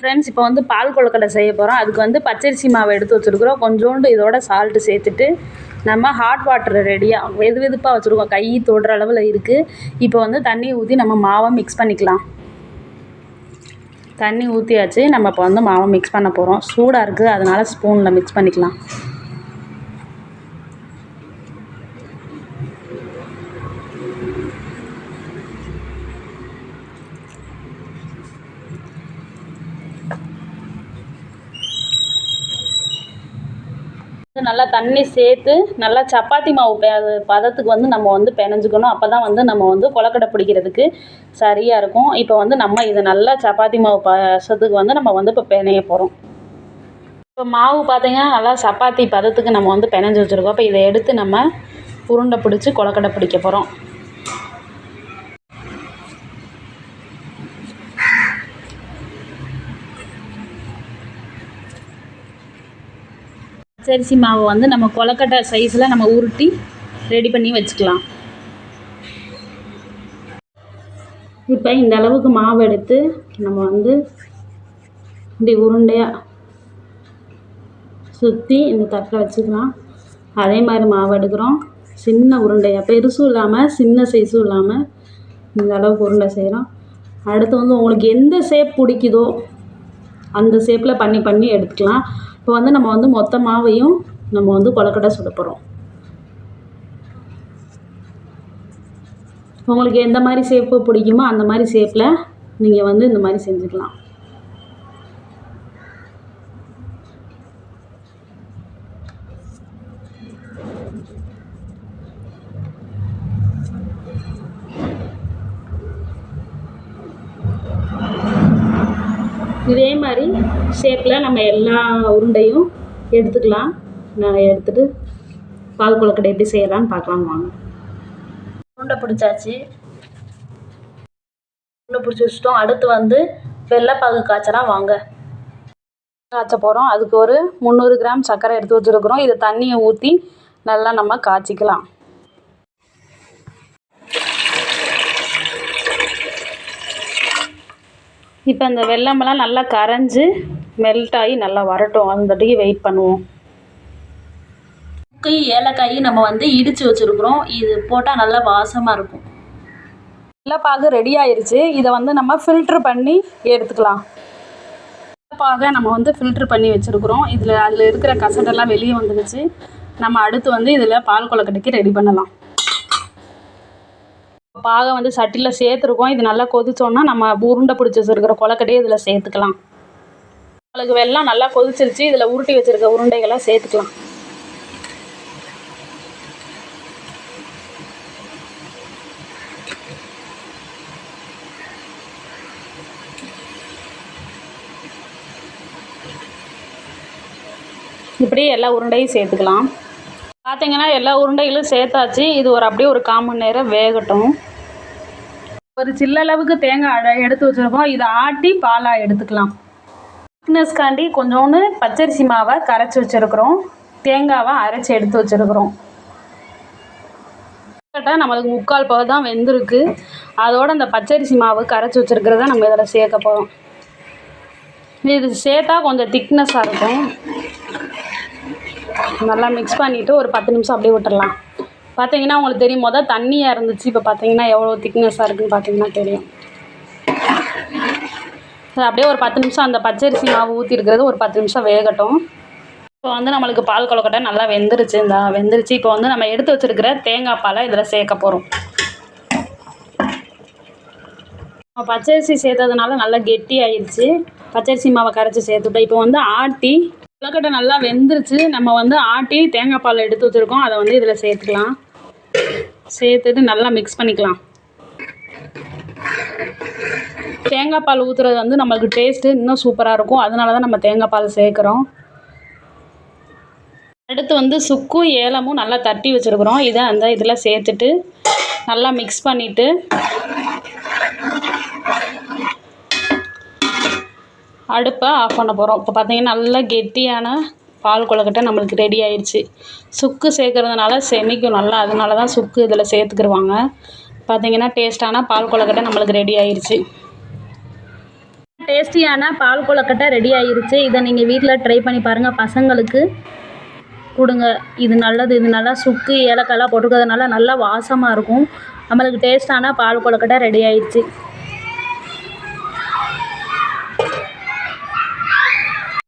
Friends இப்போ வந்து பால் கொழுக்கடை செய்ய போகிறோம் அதுக்கு வந்து பச்சரிசி மாவு எடுத்து வச்சுருக்குறோம். கொஞ்சோண்டு இதோட சால்ட்டு சேர்த்துட்டு நம்ம ஹாட் வாட்டர் ரெடியாக வெது வெதுப்பாக வச்சுருக்கோம். கை தொடுற அளவில் இருக்குது இப்போ வந்து தண்ணி ஊற்றி நம்ம மாவை மிக்ஸ் பண்ணிக்கலாம். தண்ணி ஊற்றியாச்சு நம்ம இப்போ வந்து மாவை மிக்ஸ் பண்ண போகிறோம் சூடாக இருக்குது அதனால் ஸ்பூனில் மிக்ஸ் பண்ணிக்கலாம். நல்லா தண்ணி சேர்த்து நல்லா சப்பாத்தி மாவு பெ அது பதத்துக்கு வந்து நம்ம வந்து பிணைஞ்சிக்கணும் அப்போ தான் வந்து நம்ம வந்து கொலக்கடை பிடிக்கிறதுக்கு சரியாக இருக்கும். இப்போ வந்து நம்ம இதை நல்லா சப்பாத்தி மாவு பசத்துக்கு வந்து நம்ம வந்து இப்போ பிணைய போகிறோம் இப்போ மாவு பார்த்தீங்கன்னா நல்லா சப்பாத்தி பதத்துக்கு நம்ம வந்து பிணைஞ்சி வச்சுருக்கோம். இப்போ இதை எடுத்து நம்ம உருண்டை பிடிச்சி கொலக்கடை பிடிக்க போகிறோம் பச்சரிசி மாவை வந்து நம்ம கொலக்கட்டை சைஸில் நம்ம உருட்டி ரெடி பண்ணி வச்சுக்கலாம். இப்போ இந்த அளவுக்கு மாவு எடுத்து நம்ம வந்து இப்படி உருண்டையாக சுற்றி இந்த தட்டில் வச்சுக்கலாம். அதே மாதிரி மாவு எடுக்கிறோம். சின்ன உருண்டையாக பெருசும் இல்லாமல் சின்ன சைஸும் இல்லாமல் இந்த அளவுக்கு உருண்டை செய்கிறோம் அடுத்து வந்து உங்களுக்கு எந்த ஷேப் பிடிக்குதோ அந்த ஷேப்பில் பண்ணி பண்ணி எடுத்துக்கலாம். இப்போ வந்து நம்ம வந்து மொத்த மாவையும் நம்ம வந்து கொலக்கட்டை சுட போகிறோம் உங்களுக்கு எந்த மாதிரி ஷேப்பு பிடிக்குமோ அந்த மாதிரி ஷேப்பில் நீங்கள் வந்து இந்த மாதிரி செஞ்சுக்கலாம். இதே மாதிரி ஷேப்பில் நம்ம எல்லா உருண்டையும் எடுத்துக்கலாம். நான் எடுத்துகிட்டு பால் கொழுக்கட்டை எப்படி செய்யலான்னு பார்க்கலாம் வாங்க. உருண்டை பிடிச்சாச்சு. உருண்டை பிடிச்சி வச்சிட்டோம். அடுத்து வந்து வெள்ளைப்பாகு காய்ச்சலாம் வாங்க. காய்ச்ச போகிறோம் அதுக்கு ஒரு முந்நூறு கிராம் சர்க்கரை எடுத்து வச்சுருக்குறோம். இதை தண்ணியை ஊற்றி நல்லா நம்ம காய்ச்சிக்கலாம். இப்போ இந்த வெல்லமெல்லாம் நல்லா கரைஞ்சி மெல்ட் ஆகி நல்லா வரட்டும். அந்தட்டிக்கு வெயிட் பண்ணுவோம். சுக்கு ஏலக்காய் நம்ம வந்து இடித்து வச்சுருக்குறோம். இது போட்டால் நல்லா வாசமாக இருக்கும். வெள்ளைப்பாகு ரெடி ஆயிருச்சு. இதை வந்து நம்ம ஃபில்ட்ரு பண்ணி எடுத்துக்கலாம். வெள்ளைப்பாகை நம்ம வந்து ஃபில்ட்ரு பண்ணி வச்சுருக்குறோம். இதில் அதில் இருக்கிற கசடெல்லாம் வெளியே வந்துடுச்சு நம்ம அடுத்து வந்து இதில் பால் கொழுக்கட்டைக்கு ரெடி பண்ணலாம். பாகை வந்து சட்டியில் சேர்த்துருக்கோம். இது நல்லா கொதிச்சோன்னா நம்ம உருண்டை பிடிச்சி வச்சுருக்கிற கொழக்கட்டையை இதில் சேர்த்துக்கலாம். உங்களுக்கு வெள்ளம் நல்லா கொதிச்சிருச்சு இதில் உருட்டி வச்சுருக்க உருண்டைகளை சேர்த்துக்கலாம். இப்படி எல்லா உருண்டையும் சேர்த்துக்கலாம். பார்த்தீங்கன்னா எல்லா உருண்டைகளும் சேர்த்தாச்சு. இது ஒரு அப்படியே ஒரு கால் மணி நேரம் வேகட்டும். ஒரு சில்லளவுக்கு தேங்காய் எடுத்து வச்சுருக்கோம். இதை ஆட்டி பாலாக எடுத்துக்கலாம். திக்னஸ்காண்டி கொஞ்சோண்டு பச்சரிசி மாவை கரைச்சி வச்சுருக்குறோம். தேங்காவை அரைச்சி எடுத்து வச்சுருக்குறோம். நம்மளுக்கு முக்கால் பகு தான் வெந்திருக்கு. அதோட அந்த பச்சரிசி மாவு கரைச்சி வச்சுருக்கிறத நம்ம இதில் சேர்க்க போகிறோம் இது சேர்த்தா கொஞ்சம் திக்னஸாக இருக்கும். நல்லா மிக்ஸ் பண்ணிவிட்டு ஒரு பத்து நிமிஷம் அப்படியே விட்டுடலாம் பார்த்தீங்கன்னா உங்களுக்கு தெரியும் மொதல் தண்ணியாக இருந்துச்சு. இப்போ பார்த்தீங்கன்னா எவ்வளோ திக்னஸாக இருக்குதுன்னு பார்த்தீங்கன்னா தெரியும். அது அப்படியே ஒரு பத்து நிமிஷம் அந்த பச்சரிசி மாவு ஊற்றிருக்கிறது ஒரு பத்து நிமிஷம் வேகட்டும். இப்போ வந்து நம்மளுக்கு பால் கொழுக்கட்டை நல்லா வெந்துருச்சு இந்த வெந்துருச்சு. இப்போ வந்து நம்ம எடுத்து வச்சுருக்கிற தேங்காய் பாலை இதில் சேர்க்க போகிறோம் பச்சரிசி சேர்த்ததுனால நல்லா கெட்டி ஆயிடுச்சு பச்சரிசி மாவை கரைச்சி சேர்த்துட்டோம். இப்போ வந்து ஆட்டி கொழுக்கட்டை நல்லா வெந்துருச்சு. நம்ம வந்து ஆட்டி தேங்காய் பால் எடுத்து வச்சுருக்கோம். அதை வந்து இதில் சேர்த்துக்கலாம். சேர்த்துட்டு நல்லா மிக்ஸ் பண்ணிக்கலாம். தேங்காய் பால் ஊற்றுறது வந்து நம்மளுக்கு டேஸ்ட்டு இன்னும் சூப்பராக இருக்கும். அதனால தான் நம்ம தேங்காய் பால் சேர்க்குறோம். அடுத்து வந்து சுக்கும் ஏலமும் நல்லா தட்டி வச்சுருக்குறோம். இதை அந்த இதில் சேர்த்துட்டு நல்லா மிக்ஸ் பண்ணிவிட்டு அடுப்பை ஆஃப் பண்ண போகிறோம் இப்போ பார்த்தீங்கன்னா நல்லா கெட்டியான பால் கொழுக்கட்டை நம்மளுக்கு ரெடி ஆயிடுச்சு. சுக்கு சேர்க்கறதுனால செமிக்கும் நல்லா அதனால தான் சுக்கு இதில் சேர்த்துக்கிருவாங்க. பார்த்தீங்கன்னா டேஸ்ட்டான பால் கொழுக்கட்டை நம்மளுக்கு ரெடி ஆயிடுச்சு டேஸ்டியான பால் கொழுக்கட்டை ரெடி ஆயிடுச்சு இதை நீங்கள் வீட்டில் ட்ரை பண்ணி பாருங்கள் பசங்களுக்கு கொடுங்க. இது நல்லது இது நல்லா சுக்கு ஏலக்காயெல்லாம் போட்டுக்கிறதுனால நல்லா வாசமாக இருக்கும். நம்மளுக்கு டேஸ்ட்டான பால் கொழுக்கட்டை ரெடி ஆயிடுச்சு